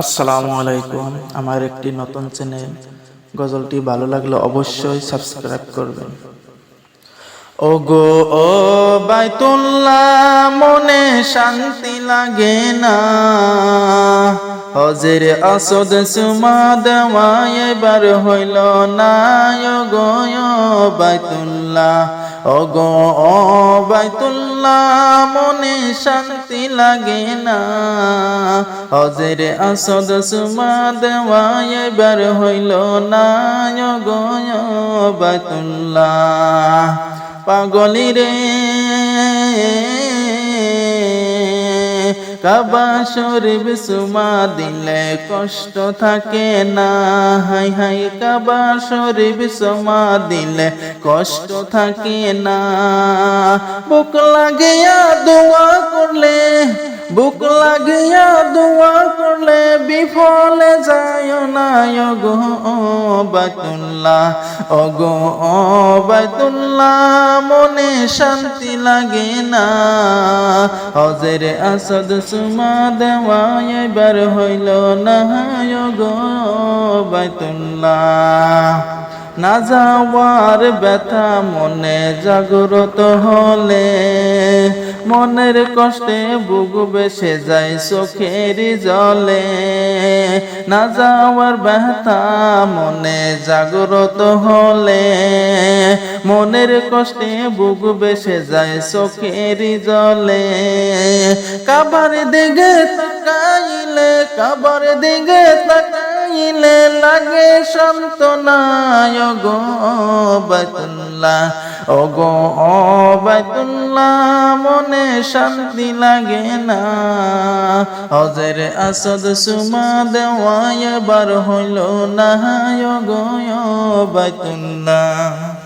আসসালামু আলাইকুম। আমার একটি নতুন চ্যানেল গজলটি ভালো লাগলে অবশ্যই সাবস্ক্রাইব করবেন। ও গো ও বাইতুল্লাহ, মনে শান্তি লাগে না। হজের আসদ সুমা দেওয়া এবার হইল না। ও গো বাইতুল্লাহ ও গো ও বাইতুল্লাহ মনে শান্তি লাগে না। হজের আসদ সুমা দেওয়া এবার হইল না গয় গো বাইতুল্লাহ। পাগলি রে কাবা শরীফ সুমা দিলে কষ্ট থাকে না। হাই হাই, কাবা শরীফ সুমা দিলে কষ্ট থাকে না। বুক লাগিয়া দোয়া করলে, বুক লাগিয়া দোয়া করলে বিফলে যায় না গো বাতুল্লাহ অগো ও বাতুল্লাহ মনে শান্তি লাগে না। হজের আসদ সুমা দেওয়া এবার হইল না গো বাতুল্লাহ না যাওয়ার ব্যথা মনে জাগ্রত হলে। মনের কষ্টে বুক বেসে যায় চোখের জলে। না যাওয়ার ব্যথা মনে জাগ্রত হলে। মনের কষ্টে বুক বেসে যায় চোখের জলে। কাবার দিকে তাকাইলে, কাবার দিকে তাকাইলে লাগে সন্তনায় গো বাইতুল্লাহ ও গো ও বাইতুল্লাহ মনে শান্তি লাগে না। হজের আসদ সুমা দেওয়ায় বার হইল না গো বাইতুল্লাহ